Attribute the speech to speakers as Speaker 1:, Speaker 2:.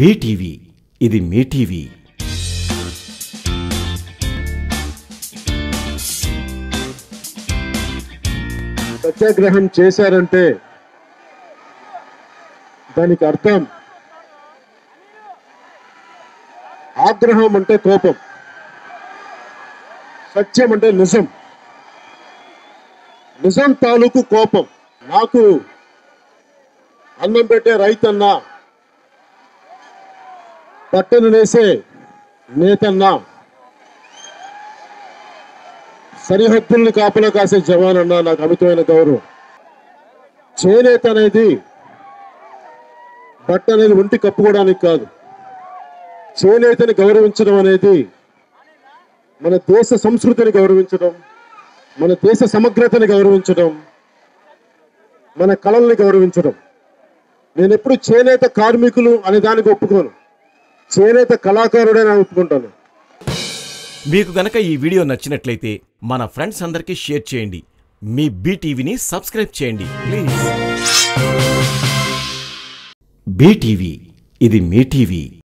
Speaker 1: BTV ఇది మీ TV.
Speaker 2: సత్యాగ్రహం చేశారంటే దానికి అర్థం ఆగ్రహం అంటే కోపం సత్యం అంటే నిజం. నిజం తాలూకు కోపం. నాకు అన్నం పెట్టే రైతన్నా పట్టను వేసే నేతన్నా. సరిహద్దుల్ని కాపలా కాసే జవాన్ అన్న నాకు అమితమైన గౌరవం. చేనేత అనేది బట్ట అనేది ఒంటి కప్పుకోవడానికి కాదు. చేనేతని గౌరవించడం అనేది మన దేశ సంస్కృతిని గౌరవించడం మన దేశ సమగ్రతని గౌరవించడం మన కళల్ని గౌరవించడం. నేను ఎప్పుడు చేనేత కార్మికులు అనే దానికి ఒప్పుకోను. చేనేత కళాకారుడే నేను ఒప్పుకుంటాను.
Speaker 1: మీకు గనక ఈ వీడియో నచ్చినట్లయితే మన ఫ్రెండ్స్ అందరికీ షేర్ చేయండి. మీ బీటీవీని సబ్స్క్రైబ్ చేయండి ప్లీజ్. బీటీవీ ఇది మీ టీవీ.